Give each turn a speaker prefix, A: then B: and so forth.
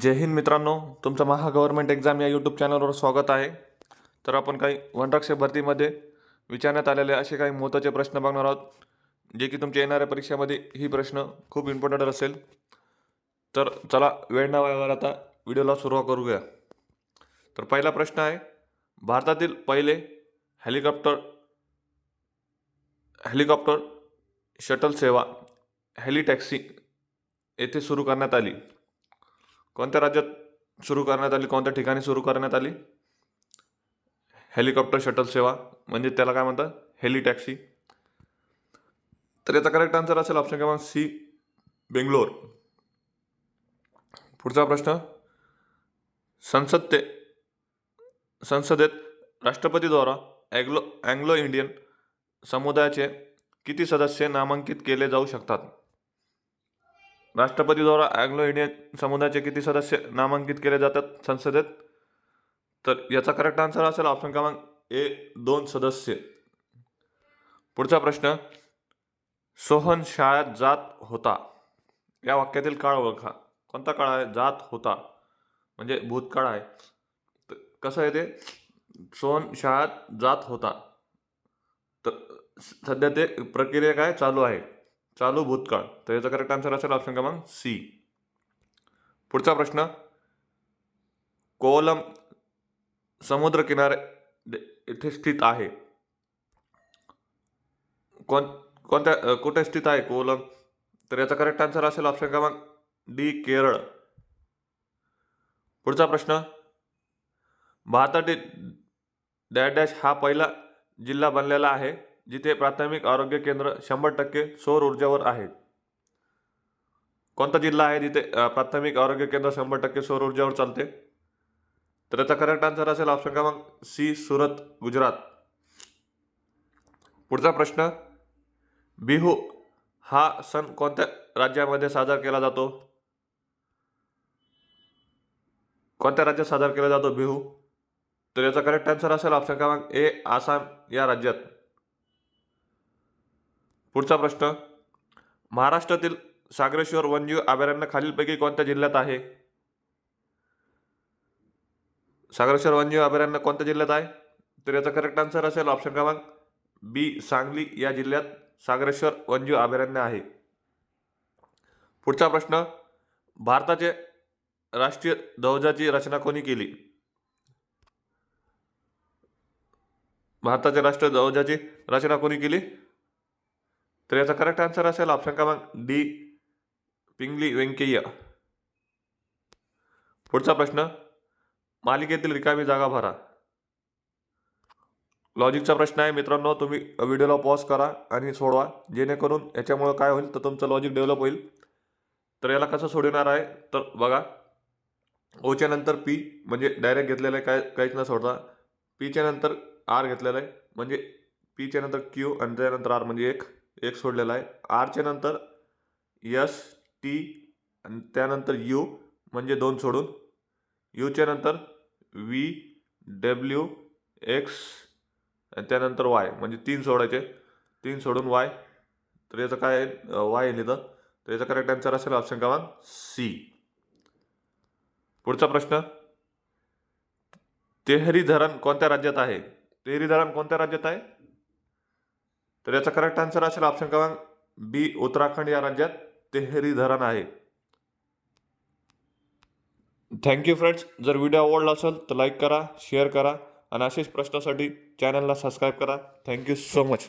A: जय हिंद मित्रांनो तुमचं महा government exam या यूट्यूब चॅनलवर स्वागत आहे. तर आपण काही वनरक्षक भरतीमध्ये विचारण्यात आलेले असे काही महत्त्वाचे प्रश्न बघणार आहोत जे की तुमच्या येणाऱ्या परीक्षेमध्ये ही प्रश्न खूप इम्पॉर्टंट असेल. तर चला वेळ न वाया आता व्हिडिओला सुरुवात करूया. तर पहिला प्रश्न आहे भारतातील पहिले हेलिकॉप्टर हेलिकॉप्टर शटल सेवा हेलिटॅक्सी येथे सुरू करण्यात आली. कोणत्या राज्यात सुरू करण्यात आली? कोणत्या ठिकाणी सुरू करण्यात आली? हेलिकॉप्टर शटल सेवा म्हणजे त्याला काय म्हणतात? Heli taxi. तर याचा करेक्ट आन्सर असेल ऑप्शन क्रमांक सी बेंगलोर. पुढचा प्रश्न. संसद ते संसदेत राष्ट्रपतीद्वारा अँग्लो अँग्लो इंडियन समुदायाचे किती सदस्य नामांकित केले जाऊ शकतात? राष्ट्रपतीद्वारा अँग्लो इंडियन समुदायाचे किती सदस्य नामांकित केले जातात संसदेत? तर याचा करेक्ट आन्सर असेल ऑप्शन क्रमांक ए दोन सदस्य. पुढचा प्रश्न सोहन शाळेत जात होता. या वाक्यातील काळ ओळखा. कोणता काळ आहे? जात होता. म्हणजे भूतकाळ आहे. तर कसं आहे ते? सोहन शाळेत जात होता. तर सध्या ते प्रक्रिया काय? चालू आहे. चालू भूतकाळ. तर याचा करेक्ट आन्सर असेल ऑप्शन क्रमांक सी पुढचा प्रश्न. कोलम समुद्र किनारे येथे स्थित आहे. कोण कोणत्या कुठे स्थित आहे कोलम? तर याचा करेक्ट आन्सर असेल ऑप्शन क्रमांक डी केरळ. पुढचा प्रश्न. भारतातील डॅश डॅश हा पहिला जिल्हा बनलेला आहे. जिथे प्राथमिक आरोग्य केंद्र शंभर टक्के सौर ऊर्जेवर आहे. कोणता जिल्हा आहे जिथे प्राथमिक आरोग्य केंद्र शंभर टक्के सौर ऊर्जेवर चालते? तर याचा करेक्ट आन्सर असेल ऑप्शन क्रमांक सी सुरत गुजरात. पुढचा प्रश्न बिहू हा सण कोणत्या राज्यामध्ये साजरा केला जातो? कोणत्या राज्यात साजरा केला जातो बिहू? तर याचा करेक्ट आन्सर असेल ऑप्शन क्रमांक ए आसाम या राज्यात. पुढचा प्रश्न. महाराष्ट्रातील सागरेश्वर वन्यजीव अभयारण्य खालीलपैकी कोणत्या जिल्ह्यात आहे? सागरेश्वर वन्यजीव अभयारण्य कोणत्या जिल्ह्यात आहे? तर याचा करेक्ट आन्सर असेल ऑप्शन क्रमांक बी सांगली. या जिल्ह्यात सागरेश्वर वन्यजीव अभयारण्य आहे. पुढचा प्रश्न भारताचे राष्ट्रीय ध्वजाची रचना कोणी केली? भारताच्या राष्ट्रीय ध्वजाची रचना कोणी केली? तर याचा करेक्ट आन्सर असेल ऑप्शन क्रमांक डी पिंगली व्यंकय्य पुढचा प्रश्न मालिकेतील रिकामी जागा भरा. लॉजिकचा प्रश्न आहे मित्रांनो तुम्ही व्हिडिओला पॉज करा आणि सोडवा. जेणेकरून याच्यामुळं काय होईल तर तुमचं लॉजिक डेव्हलप होईल. तर याला कसं सोडवणार आहे तर बघा. ओच्या नंतर पी म्हणजे डायरेक्ट घेतलेलं आहे काय काहीच न सोडता. पीच्या नंतर आर घेतलेलं आहे म्हणजे पीच्या नंतर क्यू आणि त्यानंतर आर म्हणजे एक. एक सोडलेला आहे. आरच्या नंतर यस टी आणि त्यानंतर यू म्हणजे दोन सोडून यूच्या नंतर व्ही डब्ल्यू एक्स आणि त्यानंतर वाय म्हणजे तीन सोडायचे. तीन सोडून वाय तर याचं काय आहे? वाय आहे लिहिलं तर याचा करेक्ट आन्सर असेल ऑप्शन क्रमांक सी पुढचा प्रश्न. तेहरी धरण कोणत्या राज्यात आहे? तेहरी धरण कोणत्या राज्यात आहे? तर याचा करेक्ट आन्सर असेल ऑप्शन क्रमांक बी उत्तराखंड या राज्यात तेहरी धरण आहे. थँक्यू फ्रेंड्स जर व्हिडिओ आवडला असेल तर लाईक करा शेअर करा आणि असेच प्रश्नासाठी चॅनलला सबस्क्राईब करा. Thank you so much